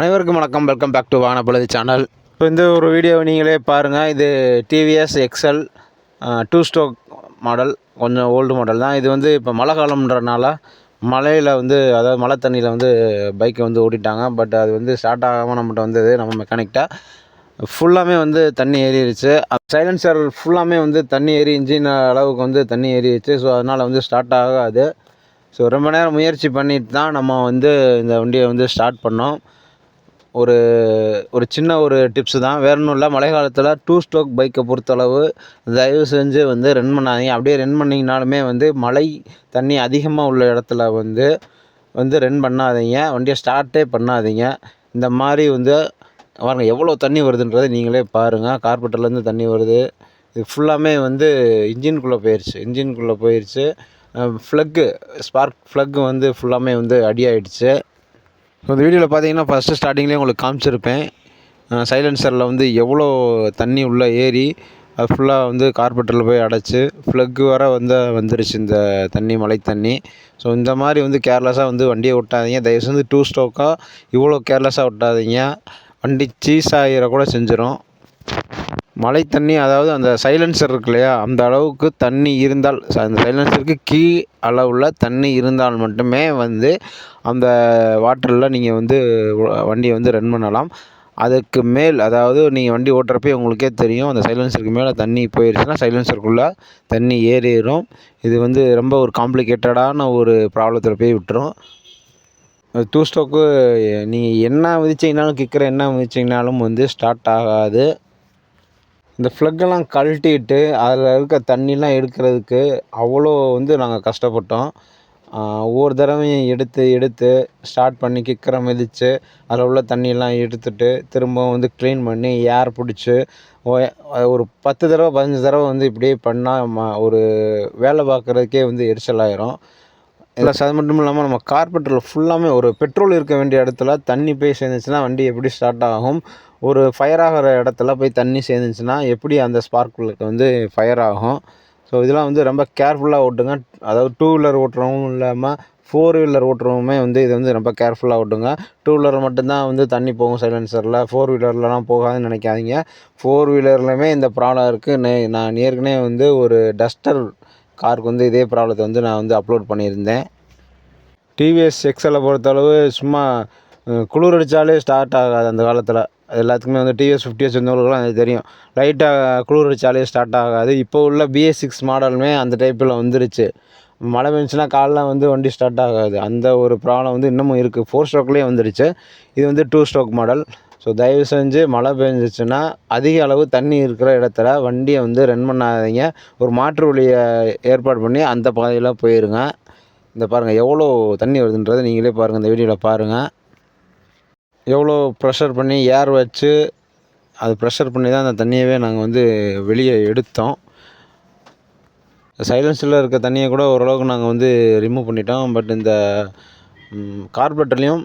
அனைவருக்கும் வணக்கம். Welcome back to வானப்பொழுது சேனல் இப்போ இந்த ஒரு வீடியோ நீங்களே பாருங்கள் இது TVS XL two stroke model கொஞ்சம் ஓல்டு மாடல் தான். இது வந்து இப்போ மழை காலம்ன்றனால மழையில் வந்து அதாவது மழை தண்ணியில் வந்து பைக்கை வந்து ஓட்டிட்டாங்க. பட் அது வந்து ஸ்டார்ட் ஆகாமல் நம்மகிட்ட வந்தது நம்ம மெக்கானிக்கிட்ட ஃபுல்லாமே வந்து தண்ணி ஏறிடுச்சு. சைலன்சர் ஃபுல்லாமே வந்து தண்ணி ஏறி இன்ஜின் அளவுக்கு வந்து தண்ணி ஏறிடுச்சு. ஸோ அதனால் வந்து ஸ்டார்ட் ஆகாது. ஸோ ரொம்ப நேரம் முயற்சி பண்ணிட்டு தான் நம்ம வந்து இந்த வண்டியை வந்து ஸ்டார்ட் பண்ணோம். ஒரு ஒரு சின்ன ஒரு டிப்ஸு தான். வேற ஒன்றும் இல்லை. மழை காலத்தில் டூ ஸ்ட்ரோக் பைக்கை பொறுத்தளவு தயவு செஞ்சு வந்து ரன் பண்ணாதீங்க. அப்படியே ரன் பண்ணிங்கனாலுமே வந்து மழை தண்ணி அதிகமாக உள்ள இடத்துல வந்து வந்து ரன் பண்ணாதீங்க. வண்டியை ஸ்டார்ட்டே பண்ணாதீங்க. இந்த மாதிரி வந்து பாருங்க எவ்வளோ தண்ணி வருதுன்றதை நீங்களே பாருங்கள் கார்பெட்டர்லேருந்து தண்ணி வருது. இது ஃபுல்லாமே வந்து இன்ஜின்குள்ளே போயிடுச்சு இன்ஜின்குள்ளே போயிடுச்சு ஃப்ளக்கு ஸ்பார்க் ஃப்ளக்கு வந்து ஃபுல்லாமே வந்து அடி ஆகிடுச்சி ஸோ இந்த வீடியோவில் பார்த்தீங்கன்னா ஃபஸ்ட்டு ஸ்டார்டிங்லேயே உங்களுக்கு காமிச்சிருப்பேன். சைலன்சரில் வந்து எவ்வளோ தண்ணி உள்ளே ஏறி அது ஃபுல்லாக வந்து கார்பெட்டரில் போய் அடைச்சி ஃப்ளக்கு வர வந்து வந்துருச்சு இந்த தண்ணி மழை தண்ணி. ஸோ இந்த மாதிரி வந்து கேர்லெஸ்ஸாக வந்து வண்டியை விட்டாதீங்க தயவு செஞ்சு டூ ஸ்டோக்காக இவ்வளோ கேர்லெஸ்ஸாக விட்டாதீங்க வண்டி சீஸ் ஆகிற கூட செஞ்சிடும் மழை தண்ணி அதாவது அந்த சைலன்சர் இருக்கு இல்லையா அந்த அளவுக்கு தண்ணி இருந்தால் அந்த சைலன்சருக்கு கீழ் அளவில் தண்ணி இருந்தால் மட்டுமே வந்து அந்த வாட்டரில் நீங்கள் வந்து வண்டியை வந்து ரன் பண்ணலாம். அதுக்கு மேல் அதாவது நீங்கள் வண்டி ஓட்டுறப்பே உங்களுக்கே தெரியும் அந்த சைலன்சருக்கு மேலே தண்ணி போயிடுச்சுன்னா சைலன்சருக்குள்ளே தண்ணி ஏறிடும் இது வந்து ரொம்ப ஒரு காம்ப்ளிகேட்டடான ஒரு ப்ராப்ளத்தில் போய் விட்டுரும். டூ ஸ்டோக்கு நீங்கள் என்ன விதிச்சிங்கனாலும் கிக்கரை என்ன விதிச்சிங்கனாலும் வந்து ஸ்டார்ட் ஆகாது. இந்த ஃப்ளக்கெல்லாம் கழட்டிட்டு அதில் இருக்க தண்ணிலாம் எடுக்கிறதுக்கு அவ்வளோ வந்து நாங்கள் கஷ்டப்பட்டோம். ஒவ்வொரு தடவையும் எடுத்து எடுத்து ஸ்டார்ட் பண்ணி கிக்கரை மிதித்து அதில் உள்ள தண்ணியெல்லாம் எடுத்துட்டு திரும்பவும் வந்து க்ளீன் பண்ணி ஏர் பிடிச்சி ஒரு பத்து தடவை பதினஞ்சு தடவை வந்து இப்படியே பண்ணால் ம ஒரு வேலை பார்க்குறதுக்கே வந்து எரிச்சலாயிரும் ப்ளஸ் அது மட்டும் இல்லாமல் நம்ம கார்பெட்டில் ஃபுல்லாமே ஒரு பெட்ரோல் இருக்க வேண்டிய இடத்துல தண்ணி போய் சேர்ந்துச்சுன்னா வண்டி எப்படி ஸ்டார்ட் ஆகும்? ஒரு ஃபயர் ஆகிற இடத்துல போய் தண்ணி சேர்ந்துச்சுன்னா எப்படி அந்த ஸ்பார்க்குக்கு வந்து ஃபயர் ஆகும்? ஸோ இதெல்லாம் வந்து ரொம்ப கேர்ஃபுல்லாக ஓட்டுங்க. அதாவது டூ வீலர் ஓட்டுறவும் இல்லாமல் ஃபோர் வீலர் ஓட்டுறவுமே வந்து இது வந்து ரொம்ப கேர்ஃபுல்லாக ஓட்டுங்க. டூ வீலர் மட்டும்தான் வந்து தண்ணி போகும் சைலன்சரில் ஃபோர் வீலர்லலாம் போகாதுன்னு நினைக்காதீங்க. ஃபோர் வீலர்லையுமே இந்த ப்ராப்ளம் இருக்குது நான் ஏற்கனவே வந்து ஒரு டஸ்டர் காருக்கு வந்து இதே ப்ராப்ளத்தை வந்து நான் வந்து அப்லோட் பண்ணியிருந்தேன். டிவிஎஸ் எக்ஸலை பொறுத்தளவு சும்மா குளிர் அடித்தாலே ஸ்டார்ட் ஆகாது அந்த காலத்தில். அது எல்லாத்துக்குமே வந்து டிவிஎஸ் ஃபிஃப்டி வச்சுருந்தவங்களுக்குலாம் அது தெரியும். லைட்டாக குளிர் ஸ்டார்ட் ஆகாது. இப்போ உள்ள பிஎஸ் சிக்ஸ் மாடலுமே அந்த டைப்பில் வந்துருச்சு. மழை பெஞ்சுன்னா காலைல வந்து வண்டி ஸ்டார்ட் ஆகாது. அந்த ஒரு ப்ராப்ளம் வந்து இன்னமும் இருக்குது ஃபோர் ஸ்ட்ரோக்லேயே வந்துருச்சு. இது வந்து டூ ஸ்ட்ரோக் மாடல் ஸோ தயவு செஞ்சு மழை பெஞ்சிச்சுன்னா அதிக அளவு தண்ணி இருக்கிற இடத்துல வண்டியை வந்து ரன் பண்ணாதீங்க. ஒரு மாற்று வழியை ஏற்பாடு பண்ணி அந்த பாதையில் போயிருங்க. இந்த பாருங்கள் எவ்வளோ தண்ணி வருதுன்றதை நீங்களே பாருங்கள் இந்த வீடியோவில் பாருங்கள் எவ்வளோ ப்ரெஷர் பண்ணி ஏர் வச்சு அது ப்ரெஷர் பண்ணி தான் அந்த தண்ணியவே நாங்கள் வந்து வெளியே எடுத்தோம். சைலன்ஸில் இருக்க தண்ணியை கூட ஓரளவுக்கு நாங்கள் வந்து ரிமூவ் பண்ணிட்டோம். பட் இந்த கார்பெட்டர்லேயும்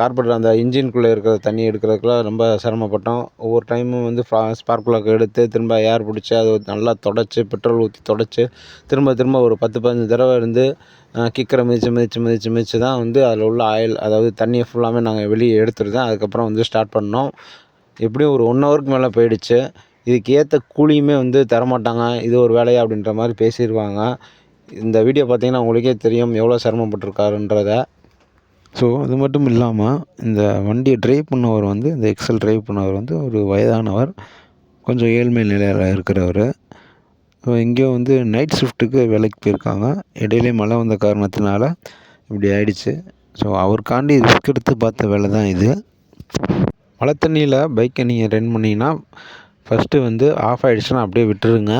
கார்பரேட்டர் அந்த இன்ஜின்குள்ளே இருக்கிற தண்ணி எடுக்கிறதுக்குலாம் ரொம்ப சிரமப்பட்டோம். ஒவ்வொரு டைமும் வந்து ஸ்பார்க் ப்ளக் எடுத்து திரும்ப ஏர் பிடிச்சி அதை நல்லா தொடச்சி பெட்ரோல் ஊற்றி தொடச்சி திரும்ப திரும்ப ஒரு பத்து பதினஞ்சு தடவை இருந்து கிக்கரை மிதித்து மிதித்து மிதித்து மிதித்து தான் வந்து அதில் உள்ள ஆயில் அதாவது தண்ணியை ஃபுல்லாமே நாங்கள் வெளியே எடுத்துட்டு தான் அதுக்கப்புறம் வந்து ஸ்டார்ட் பண்ணோம். எப்படியும் ஒரு ஒன் ஹவருக்கு மேலே போயிடுச்சு. இதுக்கு ஏற்ற கூலியுமே வந்து தரமாட்டாங்க. இது ஒரு வேலையா அப்படின்ற மாதிரி பேசிடுவாங்க இந்த வீடியோ பார்த்தீங்கன்னா உங்களுக்கே தெரியும் எவ்வளோ சிரமப்பட்டிருக்காருன்றத. ஸோ அது மட்டும் இல்லாமல் இந்த வண்டியை ட்ரைவ் பண்ணவர் வந்து இந்த எக்ஸல் ட்ரைவ் பண்ணவர் வந்து ஒரு வயதானவர். கொஞ்சம் ஏழ்மை நிலையில் இருக்கிறவர். ஸோ எங்கேயோ வந்து நைட் ஷிஃப்ட்டுக்கு வேலைக்கு போயிருக்காங்க. இடையிலே மழை வந்த காரணத்தினால இப்படி ஆயிடுச்சு. ஸோ அவருக்காண்டி ரிஸ்க் எடுத்து பார்த்த வேலை தான் இது. மழை தண்ணியில் பைக்கை நீங்கள் ரன் பண்ணிங்கன்னா ஃபஸ்ட்டு வந்து ஆஃப் ஆகிடுச்சுன்னா அப்படியே விட்டுருங்க.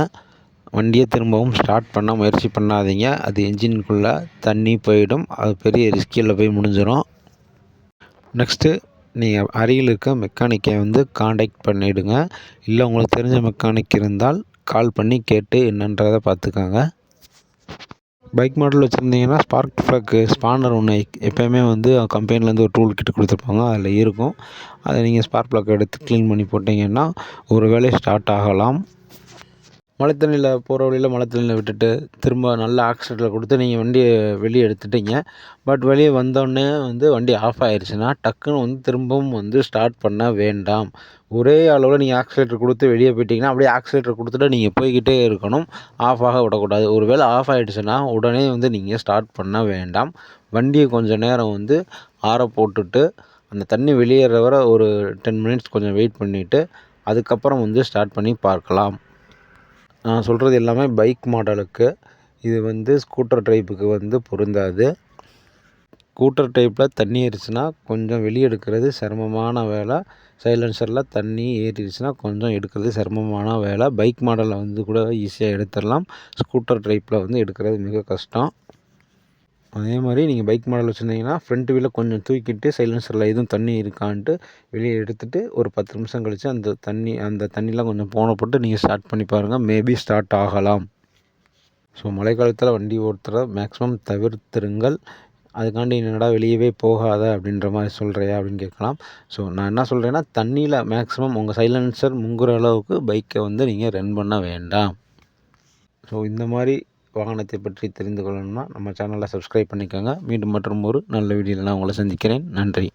வண்டியை திரும்பவும் ஸ்டார்ட் பண்ண முயற்சி பண்ணாதீங்க. அது இன்ஜினுக்குள்ளே தண்ணி போயிடும். அது பெரிய ரிஸ்கில் போய் முடிஞ்சிடும் நெக்ஸ்ட்டு நீங்கள் அருகில் இருக்க மெக்கானிக்கை வந்து காண்டாக்ட் பண்ணிவிடுங்க இல்லை உங்களுக்கு தெரிஞ்ச மெக்கானிக் இருந்தால் கால் பண்ணி கேட்டு என்னன்றதை பார்த்துக்கோங்க. பைக் மாடல் வச்சுருந்தீங்கன்னா ஸ்பார்க் ப்ளக்கு ஸ்பானர் ஒன்று எப்போயுமே வந்து கம்பெனிலேருந்து ஒரு டூல் கிட்டு கொடுத்துருப்பாங்க. அதில் இருக்கும். அதை நீங்கள் ஸ்பார்க் ப்ளக் எடுத்து க்ளீன் பண்ணி போட்டிங்கன்னா ஒரு வேளை ஸ்டார்ட் ஆகலாம். மழை தண்ணியில் போகிற வழியில் மழை தண்ணியில் விட்டுட்டு திரும்ப நல்ல ஆக்சிடெண்ட்டில் கொடுத்து நீங்கள் வண்டியை வெளியே எடுத்துட்டீங்க. பட் வெளியே வந்தோடனே வந்து வண்டி ஆஃப் ஆயிடுச்சுன்னா டக்குன்னு வந்து திரும்பவும் வந்து ஸ்டார்ட் பண்ண வேண்டாம். ஒரே அளவில் நீங்கள் ஆக்சிலேட்டர் கொடுத்து வெளியே போயிட்டீங்கன்னா அப்படியே ஆக்சிலேட்டர் கொடுத்துட்டு நீங்கள் போய்கிட்டே இருக்கணும். ஆஃப் ஆக விடக்கூடாது. ஒரு வேளை ஆஃப் ஆகிடுச்சுன்னா உடனே வந்து நீங்கள் ஸ்டார்ட் பண்ண வேண்டாம். வண்டியை கொஞ்சம் நேரம் வந்து ஆற போட்டுட்டு அந்த தண்ணி வெளியேற வரை ஒரு டென் மினிட்ஸ் கொஞ்சம் வெயிட் பண்ணிவிட்டு அதுக்கப்புறம் வந்து ஸ்டார்ட் பண்ணி பார்க்கலாம். நான் சொல்கிறது எல்லாமே பைக் மாடலுக்கு இது வந்து ஸ்கூட்டர் டைப்புக்கு வந்து பொருந்தாது. ஸ்கூட்டர் டைப்பில் தண்ணி ஏறிச்சுன்னா கொஞ்சம் வெளியே எடுக்கிறது சிரமமான வேலை. சைலன்சரில் தண்ணி ஏறிடுச்சுன்னா கொஞ்சம் எடுக்கிறது சிரமமான வேலை. பைக் மாடலில் வந்து கூட ஈஸியாக எடுத்துடலாம். ஸ்கூட்டர் டைப்பில் வந்து எடுக்கிறது மிக கஷ்டம். அதே மாதிரி நீங்கள் பைக் மாடல் வச்சுருந்தீங்கன்னா ஃப்ரண்ட் வீலை கொஞ்சம் தூக்கிட்டு சைலன்சரில் எதுவும் தண்ணி இருக்கான்ட்டு வெளியே எடுத்துகிட்டு ஒரு பத்து நிமிஷம் கழித்து அந்த தண்ணி அந்த தண்ணிலாம் கொஞ்சம் போன போட்டு நீங்கள் ஸ்டார்ட் பண்ணி பாருங்கள் மேபி ஸ்டார்ட் ஆகலாம். ஸோ மழை காலத்தில் வண்டி ஓட்டுறத மேக்ஸிமம் தவிர்த்துருங்கள். அதுக்காண்டி என்னடா வெளியவே போகாத அப்படின்ற மாதிரி சொல்கிறியா அப்படின்னு கேட்கலாம். ஸோ நான் என்ன சொல்கிறேன்னா தண்ணியில் மேக்ஸிமம் உங்கள் சைலன்சர் முங்குற அளவுக்கு பைக்கை வந்து நீங்கள் ரன் பண்ண வேண்டாம். ஸோ இந்த மாதிரி வாகனத்தை பற்றி தெரிந்து கொள்ளணும்னா நம்ம சேனலை சப்ஸ்கிரைப் பண்ணிக்கோங்க. மீண்டும் மற்றும் ஒரு நல்ல வீடியோவில் நான் உங்களை சந்திக்கிறேன். நன்றி.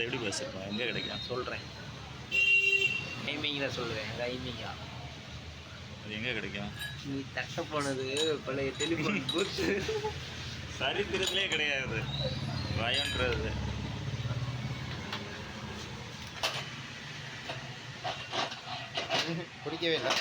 அது எப்படி பேசுகிறோம் எங்கே கிடைக்கும்? சொல்கிறேன் டைமிங்கில் சொல்லுவேன். டைமிங்கா அது எங்கே கிடைக்கும்? நீ தட்ட போனது பழைய டெலிஃபோன் பூத்து சரித்திரத்திலே கிடையாது. பயன்றது. பிடிக்கவே இல்லை.